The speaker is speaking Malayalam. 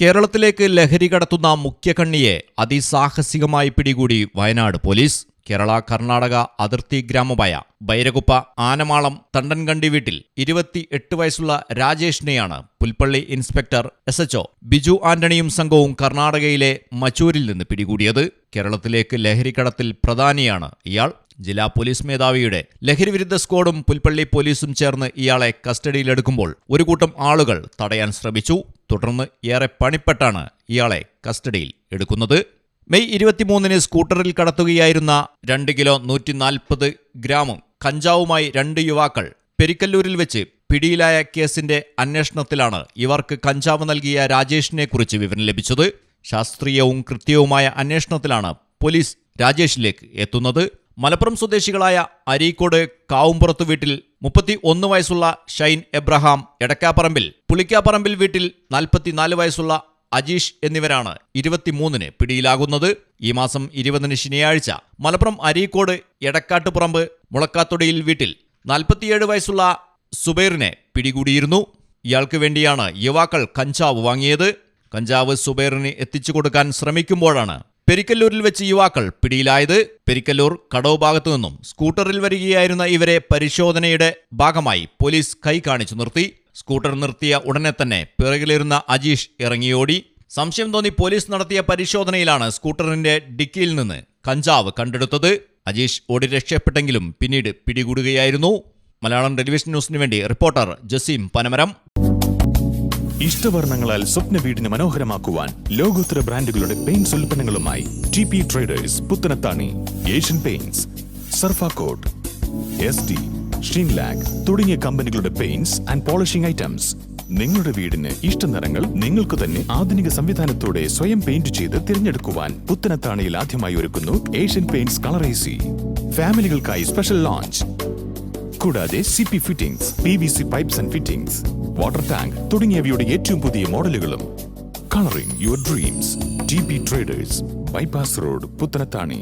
കേരളത്തിലേക്ക് ലഹരി കടത്തുന്ന മുഖ്യകണ്ണിയെ അതിസാഹസികമായി പിടികൂടി വയനാട് പോലീസ്. കേരള കർണാടക അതിർത്തി ഗ്രാമമായ ബൈരകുപ്പ ആനമാളം തണ്ടൻകണ്ടി വീട്ടിൽ ഇരുപത്തി എട്ട് വയസ്സുള്ള രാജേഷിനെയാണ് Pulpally inspector S HO Biju ആന്റണിയും സംഘവും കർണാടകയിലെ മച്ചൂരിൽ നിന്ന് പിടികൂടിയത്. കേരളത്തിലേക്ക് ലഹരിക്കടത്തിൽ പ്രധാനിയാണ് ഇയാൾ. ജില്ലാ പോലീസ് മേധാവിയുടെ ലഹരിവിരുദ്ധ സ്ക്വാഡും പുൽപ്പള്ളി പോലീസും ചേർന്ന് ഇയാളെ കസ്റ്റഡിയിലെടുക്കുമ്പോൾ ഒരു കൂട്ടം ആളുകൾ തടയാൻ ശ്രമിച്ചു. തുടർന്ന് ഏറെ പണിപ്പെട്ടാണ് ഇയാളെ കസ്റ്റഡിയിൽ എടുക്കുന്നത്. മെയ് ഇരുപത്തിമൂന്നിന് സ്കൂട്ടറിൽ കടത്തുകയായിരുന്ന രണ്ട് കിലോ നൂറ്റി നാൽപ്പത് ഗ്രാമും കഞ്ചാവുമായി രണ്ട് യുവാക്കൾ പെരിക്കല്ലൂരിൽ വെച്ച് പിടിയിലായ കേസിന്റെ അന്വേഷണത്തിലാണ് ഇവർക്ക് കഞ്ചാവ് നൽകിയ രാജേഷിനെക്കുറിച്ച് വിവരം ലഭിച്ചത്. ശാസ്ത്രീയവും കൃത്യവുമായ അന്വേഷണത്തിലാണ് പോലീസ് രാജേഷിലേക്ക് എത്തുന്നത്. മലപ്പുറം സ്വദേശികളായ അരീക്കോട് കാവുംപുറത്ത് വീട്ടിൽ മുപ്പത്തി ഒന്ന് വയസ്സുള്ള ഷൈൻ എബ്രഹാം എടക്കാപ്പറമ്പിൽ പുളിക്കാപ്പറമ്പിൽ വീട്ടിൽ നാൽപ്പത്തിനാല് വയസ്സുള്ള അജീഷ് എന്നിവരാണ് ഇരുപത്തിമൂന്നിന് പിടിയിലാകുന്നത്. ഈ മാസം ഇരുപതിന് ശനിയാഴ്ച മലപ്പുറം അരീക്കോട് എടക്കാട്ടുപറമ്പ് മുളക്കാത്തൊടിയിൽ വീട്ടിൽ നാൽപ്പത്തിയേഴ് വയസ്സുള്ള സുബൈറിനെ പിടികൂടിയിരുന്നു. ഇയാൾക്ക് വേണ്ടിയാണ് യുവാക്കൾ കഞ്ചാവ് വാങ്ങിയത്. കഞ്ചാവ് സുബൈറിന് എത്തിച്ചു കൊടുക്കാൻ ശ്രമിക്കുമ്പോഴാണ് പെരിക്കല്ലൂരിൽ വെച്ച് യുവാക്കൾ പിടിയിലായത് പെരിക്കല്ലൂർ കടവ് ഭാഗത്തു നിന്നും സ്കൂട്ടറിൽ വരികയായിരുന്ന ഇവരെ പരിശോധനയുടെ ഭാഗമായി പോലീസ് കൈ കാണിച്ചു നിർത്തി. സ്കൂട്ടർ നിർത്തിയ ഉടനെ തന്നെ പിറകിലിരുന്ന അജീഷ് ഇറങ്ങിയോടി. സംശയം തോന്നി പോലീസ് നടത്തിയ പരിശോധനയിലാണ് സ്കൂട്ടറിന്റെ ഡിക്കിയിൽ നിന്ന് കഞ്ചാവ് കണ്ടെടുത്തത്. അജീഷ് ഓടി രക്ഷപ്പെട്ടെങ്കിലും പിന്നീട് പിടികൂടുകയായിരുന്നു. മലയാളം ടെലിവിഷൻ ന്യൂസിനു വേണ്ടി റിപ്പോർട്ടർ ജസീം പനമരം. ഇഷ്ടവർണങ്ങളാൽ സ്വപ്ന വീടിന് മനോഹരമാക്കുവാൻ ലോകോത്തര ബ്രാൻഡുകളുടെ paints ഉൽപ്പന്നങ്ങളുമായി T P traders Puthanathani Asian Paints Surfacoat S T Sheenlac തുടങ്ങിയ കമ്പനികളുടെ പെയിന്റ്സ് ആൻഡ് പോളിഷിംഗ് ഐറ്റംസ്. നിങ്ങളുടെ വീടിന് ഇഷ്ട നിറങ്ങൾ നിങ്ങൾക്ക് തന്നെ ആധുനിക സംവിധാനത്തോടെ സ്വയം പെയിന്റ് ചെയ്ത് തിരഞ്ഞെടുക്കുവാൻ പുത്തനത്താണിയിൽ ആദ്യമായി ഒരുക്കുന്നു ഏഷ്യൻ പെയിന്റ്സ് കളറേസി ഫാമിലികൾക്കായി സ്പെഷ്യൽ ലോഞ്ച്. കൂടാതെ C P fittings P V C pipes and fittings. Water tank തുടങ്ങിയവയുടെ ഏറ്റവും പുതിയ മോഡലുകളും. Colouring your dreams T B traders bypass road Puthanathani.